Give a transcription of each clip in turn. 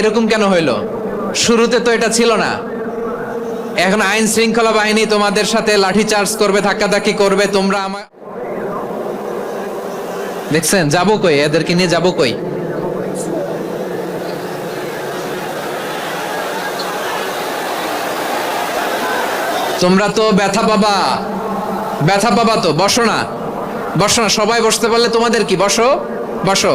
এরকম কেন হইল? শুরুতে তো এটা ছিল না। এখন আইন শৃঙ্খলা বাহিনী তোমাদের সাথে লাঠি চার্জ করবে, ধাক্কাধাক্কি করবে, তোমরা আমার দেখছেন, যাব কই? এদেরকে নিয়ে যাব কই? তোমরা তো ব্যথা পাবা। ব্যথা পাবা তো, বসো না। বসো না, সবাই বসতে পারলে তোমাদের কি? বসো বসো।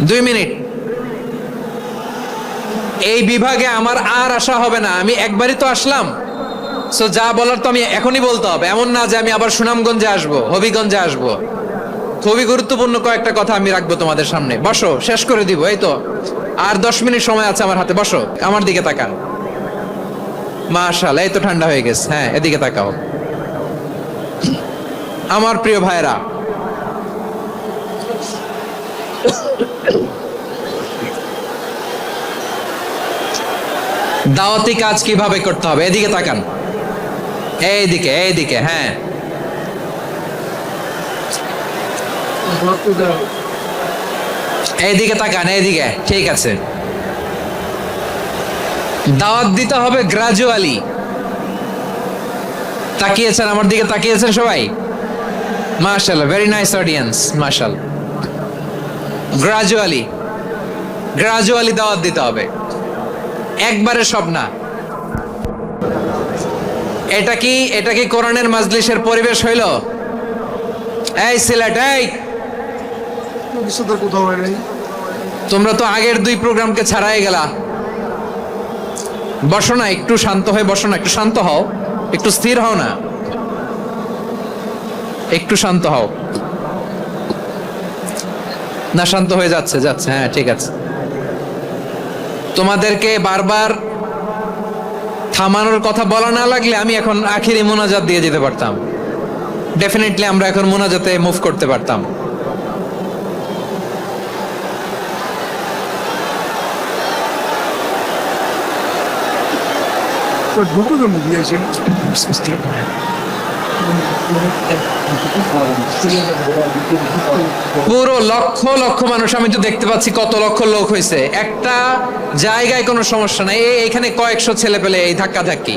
দুই মিনিট। এই বিভাগে আমার আর আসা হবে না, আমি একবারই তো আসলাম। সো যা বলার তো আমি এখনই বলতে হবে। এমন না যে আমি আবার সুনামগঞ্জে আসব, হবিগঞ্জে আসব। খুবই গুরুত্বপূর্ণ কয়েকটা কথা আমি রাখব তোমাদের সামনে। বসো, শেষ করে দিব, এই তো। আর দশ মিনিট সময় আছে আমার হাতে, বসো, আমার দিকে তাকান। মাশাল এই তো ঠান্ডা হয়ে গেছে। হ্যাঁ এদিকে তাকাও। আমার প্রিয় ভাইরা দাওয়াতি কাজ কীভাবে করতে হবে? এদিকে তাকান। এইদিকে এইদিকে হ্যাঁ। এইদিকে তাকান, এইদিকে, ঠিক আছে। দাওয়াত দিতে হবে গ্রাজুয়ালি তাকিয়েছেন, আমার দিকে তাকিয়েছেন সবাই? মার্শাল ভেরি নাইস অডিয়েন্স মাশাল গ্রাজুয়ালি গ্রাজুয়ালি দাওয়াত দিতে হবে। একবারে সব না। এটা কি এটা কি কোরআনের মাজলিসের পরিবেশ হইল? এই সিলেট এই! তোমরা তো আগের দুই প্রোগ্রামকে ছাড়াই গেলা। বসো না একটু শান্ত হয়ে বসো না একটু শান্ত হও। একটু স্থির হও না। একটু শান্ত হও। না, শান্ত হয়ে যাচ্ছে যাচ্ছে হ্যাঁ ঠিক আছে। তোমাদেরকে বারবার থামানোর কথা বলা না লাগলে আমি এখন আখিরি মোনাজাত দিয়ে যেতে পারতাম। ডেফিনেটলি আমরা এখন মোনাজাতে মুভ করতে পারতাম। ঢুকুকে মুখ দিয়েছেন। পুরো লক্ষ লক্ষ মানুষ, আমি তো দেখতে পাচ্ছি কত লক্ষ লোক হয়েছে একটা জায়গায় কোনো সমস্যা নাই। এখানে কয়েকশো ছেলে পেলে এই ধাক্কা ধাক্কি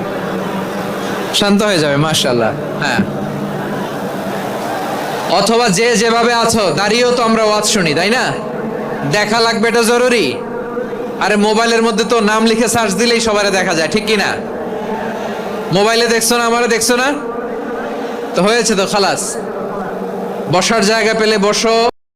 শান্ত হয়ে যাবে মার্শাল্লাহ হ্যাঁ। অথবা যে যেভাবে আছো দাঁড়িয়েও তো আমরা ওয়াজ শুনি, তাই না? দেখা লাগবে এটা জরুরি। আরে মোবাইলের মধ্যে তো নাম লিখে সার্চ দিলেই সবারে দেখা যায়, ঠিক কি না? মোবাইলে দেখছ না, আমারে দেখছ না? তো হয়েছে তো, খালাস। বসার জায়গা পেলে বসো